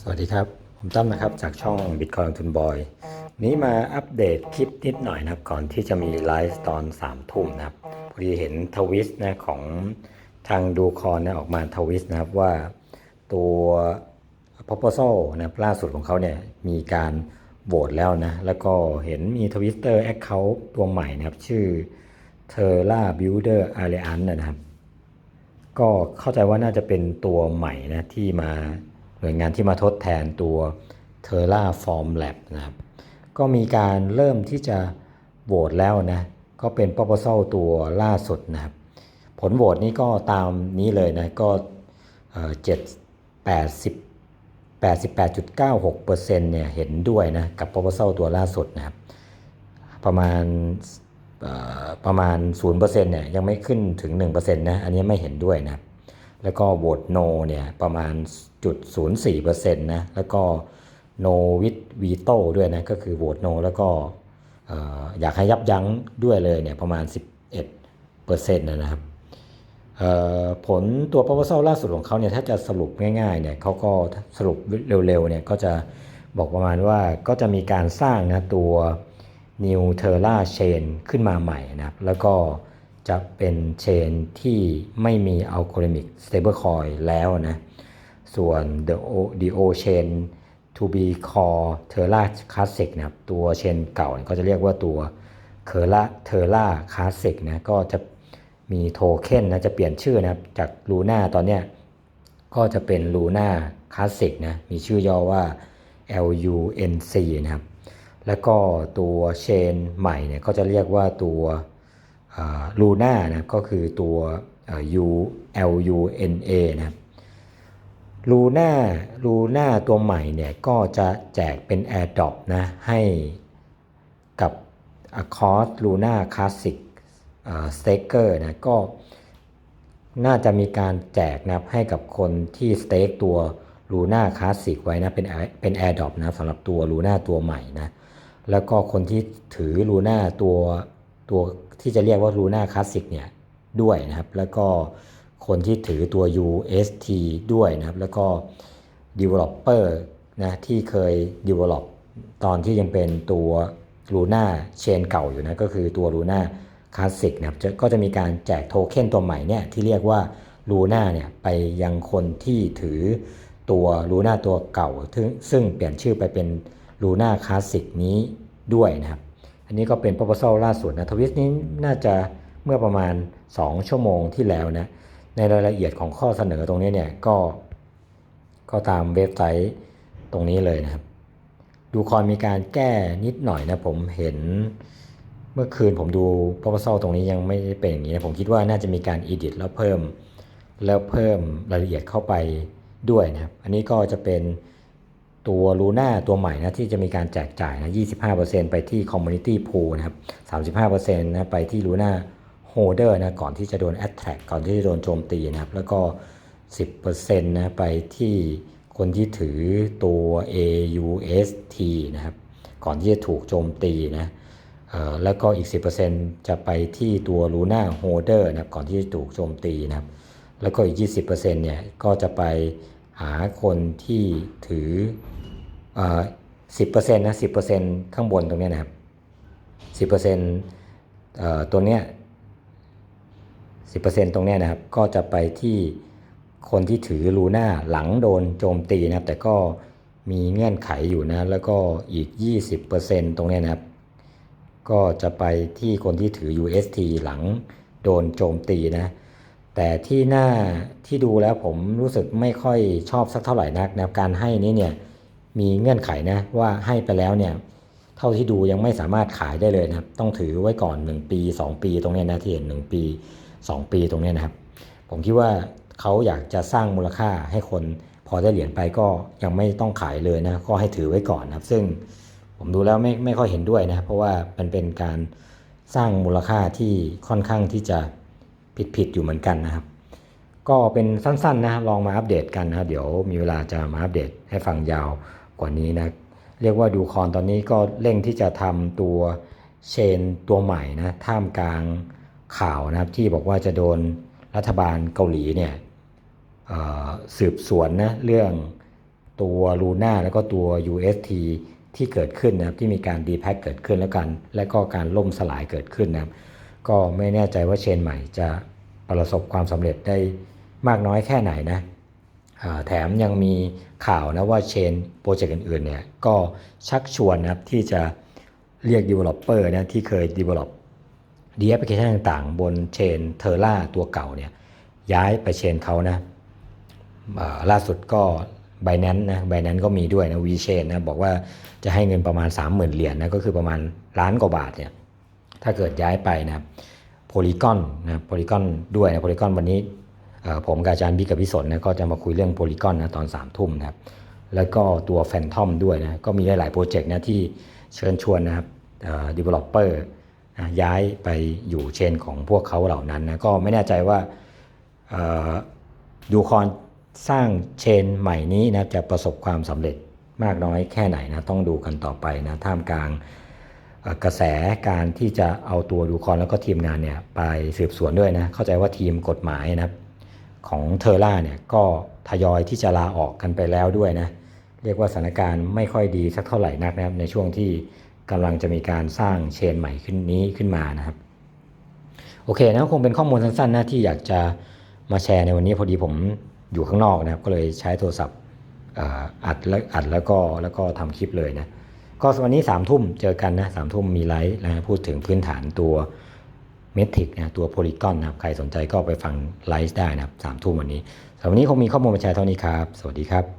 สวัสดีครับ ผมตั้มนะครับจากช่อง Bitcoin ลงทุนบอย นี้มาอัปเดตคลิปนิดหน่อยนะครับ ก่อนที่จะมีไลฟ์ตอน3ามทุ่มนะครับ พอดีเห็นทวิสนะของทางดูคอนนะออกมาทวิสนะครับว่าตัว proposal นะล่าสุดของเขาเนี่ยมีการโหวตแล้วนะ แล้วก็เห็นมี Twitter Account ตัวใหม่นะครับ ชื่อ Terra Builder Alliance นะครับ ก็เข้าใจว่าน่าจะเป็นตัวใหม่นะที่มา หน่วยงานที่มาทดแทนตัว Terraform Lab นะครับ ก็มีการเริ่มที่จะโหวตแล้วนะ ก็เป็น proposal ตัวล่าสุดนะครับ ผลโหวตนี้ก็ตามนี้เลยนะ ก็เจ็ดแปดสิบแปดสิบแปดจุดเก้าหกเปอร์เซ็นต์เนี่ยเห็นด้วยนะกับ proposal ตัวล่าสุดนะครับ ประมาณประมาณ 0%เนี่ยยังไม่ขึ้นถึง 1%นะ อันนี้ไม่เห็นด้วยนะครับ แล้วก็โหวต no เนี่ยประมาณจุด04%นะแล้วก็ no with veto ด้วยนะก็คือโหวต no แล้วก็เอ่อยากให้ยับยั้งด้วยเลยเนี่ยประมาณ 11%นะครับผลตัว proposal ล่าสุดของเขาเนี่ยถ้าจะสรุปง่ายๆเนี่ยเขาก็สรุปเร็วๆเนี่ยก็จะบอกประมาณว่าก็จะมีการสร้างนะตัว New Terra Chain ขึ้นมาใหม่นะครับแล้วก็ จะเป็นเชนที่ไม่มี Algorithmic Stablecoin แล้วนะ ส่วน the o the o chain to be called Terra Classic นะครับ ตัวเชนเก่าก็จะเรียกว่าตัว Terra Terra Classic นะก็จะมีโทเค็นนะจะเปลี่ยนชื่อนะครับ จาก Luna ตอนเนี้ยก็จะเป็น Luna Classic นะ มีชื่อย่อว่า LUNC นะครับ แล้วก็ตัวเชนใหม่เนี่ยก็จะเรียกว่าตัว ลูน่านะก็คือตัว U L U N A นะลูน่าลูน่าตัวใหม่เนี่ยก็จะแจกเป็น AirDrop นะให้กับ a c o s Luna Classic Staker นะก็น่าจะมีการแจกนะให้กับคนที่สเต็กตัว Luna Classic ไว้นะเป็นเป็น AirDrop นะสำหรับตัว Luna ตัวใหม่นะแล้วก็คนที่ถือลูน่าตัว ตัวที่จะเรียกว่าลูน่าคลาสสิกเนี่ยด้วยนะครับ แล้วก็คนที่ถือตัว UST ด้วยนะครับ แล้วก็ Developer นะที่เคย Develop ตอนที่ยังเป็นตัวลูน่าเชนเก่าอยู่นะก็คือตัวลูน่าคลาสสิกนะครับก็จะมีการแจกโทเค็นตัวใหม่เนี่ยที่เรียกว่าลูน่าเนี่ยไปยังคนที่ถือตัวลูน่าตัวเก่า ซึ่งเปลี่ยนชื่อไปเป็นลูน่าคลาสสิกนี้ด้วยนะครับ อันนี้ก็เป็น proposal ล่าสุดนะทวิสนี้น่าจะเมื่อประมาณ 2 ชั่วโมงที่แล้วนะ ในรายละเอียดของข้อเสนอตรงนี้เนี่ยก็ก็ตามเว็บไซต์ตรงนี้เลยนะครับ ดูคอนมีการแก้นิดหน่อยนะผมเห็นเมื่อคืนผมดู proposal ตรงนี้ยังไม่เป็นอย่างนี้นะผมคิดว่าน่าจะมีการ edit แล้วเพิ่ม แล้วเพิ่มรายละเอียดเข้าไปด้วยนะครับ อันนี้ก็จะเป็น ตัวลูน่าตัวใหม่นะที่จะมีการแจกจ่ายนะ 25%ไปที่ Community Pool นะครับ 35%นะไปที่ลูน่า Holder นะก่อนที่จะโดน Attract ก่อนที่จะโดนโจมตีนะครับ แล้วก็ 10%นะไปที่คนที่ถือตัว AUST นะครับ ก่อนที่จะถูกโจมตีนะแล้วก็อีก 10%จะไปที่ตัว Luna Holder นะก่อนที่จะถูกโจมตีนะครับ แล้วก็อีก 20%เนี่ยก็จะไป หาคนที่ถือสิบเปอร์เซ็นต์นะสิบเปอร์เซ็นต์ข้างบนตรงนี้นะครับสิบเปอร์เซ็นต์ตัวเนี้ยสิบเปอร์เซ็นต์ตรงเนี้ยนะครับ ก็จะไปที่คนที่ถือลูน่าหลังโดนโจมตีนะครับ แต่ก็มีเงื่อนไขอยู่นะ แล้วก็อีก 20%ตรงเนี้ยนะครับ ก็จะไปที่คนที่ถือ UST หลังโดนโจมตีนะ แต่ที่หน้าที่ดูแล้วผมรู้สึกไม่ค่อยชอบสักเท่าไหร่นักนะการให้นี้เนี่ยมีเงื่อนไขนะว่าให้ไปแล้วเนี่ยเท่าที่ดูยังไม่สามารถขายได้เลยนะครับ ต้องถือไว้ก่อน 1 ปี 2 ปีตรงนี้นะที่เห็น1ปี 2 ปีตรงนี้นะครับ ผมคิดว่าเขาอยากจะสร้างมูลค่าให้คนพอได้เหรียญไปก็ยังไม่ต้องขายเลยนะก็ให้ถือไว้ก่อนนะครับ ซึ่งผมดูแล้วไม่ไม่ค่อยเห็นด้วยนะเพราะว่ามันเป็นการสร้างมูลค่าที่ค่อนข้างที่จะ ผิดๆอยู่เหมือนกันนะครับ ก็เป็นสั้นๆนะลองมาอัปเดตกันนะเดี๋ยวมีเวลาจะมาอัปเดตให้ฟังยาวกว่านี้นะเรียกว่าดูคอนตอนนี้ก็เร่งที่จะทำตัวเชนตัวใหม่นะท่ามกลางข่าวนะครับที่บอกว่าจะโดนรัฐบาลเกาหลีเนี่ยสืบสวนนะเรื่องตัว Luna แล้วก็ตัว UST ที่เกิดขึ้นนะครับที่มีการดีแพ็กเกิดขึ้นแล้วกัน และก็การล่มสลายเกิดขึ้นนะครับ ก็ไม่แน่ใจว่าเชนใหม่จะประสบความสำเร็จได้มากน้อยแค่ไหนนะแถมยังมีข่าวนะว่าเชนโปรเจกต์อื่นๆเนี่ยก็ชักชวนนะครับที่จะเรียก Developer นะที่เคย develop ดีแอปพลิเคชันต่างๆ บนเชนเทอร่าตัวเก่าเนี่ยย้ายไปเชนเขานะล่าสุดก็ b บ n a n c e นะ b บ n a n c e ก็มีด้วยนะ VChain นะบอกว่าจะให้เงินประมาณ 30,000 เหรียญนะก็คือประมาณล้านกว่าบาทเนี่ย ถ้าเกิดย้ายไปนะครับโพลีกอนนะโพลีกอนด้วยนะโพลีกอนวันนี้ผมกับอาจารย์บิ๊กกับพี่สนนะก็จะมาคุยเรื่องโพลีกอนนะตอน3ามทุ่มนะครับแล้วก็ตัวแฟนทอมด้วยนะก็มีหลาย ๆ โปรเจกต์นะที่เชิญชวนนะครับเอ่อ developer นะย้ายไปอยู่เชนของพวกเขาเหล่านั้นนะก็ไม่แน่ใจว่ายูคอนสร้างเชนใหม่นี้นะจะประสบความสำเร็จมากน้อยแค่ไหนนะต้องดูกันต่อไปนะท่ามกลาง กระแสการที่จะเอาตัวดูคอนแล้วก็ทีมงานเนี่ยไปสืบสวนด้วยนะ เข้าใจว่าทีมกฎหมายนะครับของเทอร่าเนี่ยก็ทยอยที่จะลาออกกันไปแล้วด้วยนะ เรียกว่าสถานการณ์ไม่ค่อยดีสักเท่าไหร่นักนะครับ ในช่วงที่กำลังจะมีการสร้างเชนใหม่ขึ้นนี้ขึ้นมานะครับ โอเคนะคงเป็นข้อมูลสั้นๆนะที่อยากจะมาแชร์ในวันนี้พอดีผมอยู่ข้างนอกนะครับ ก็เลยใช้โทรศัพท์อัดแล้วอัดแล้วก็แล้วก็ทำคลิปเลยนะ ก็วันนี้สามทุ่มเจอกันนะสามทุ่มมีไลฟ์นะพูดถึงพื้นฐานตัวเมทริกนะตัวโพลีกอนนะครับใครสนใจก็ไปฟังไลฟ์ได้นะครับสามทุ่มวันนี้สำหรับวันนี้คงมีข้อมูลมาแชร์เท่านี้ครับ สวัสดีครับ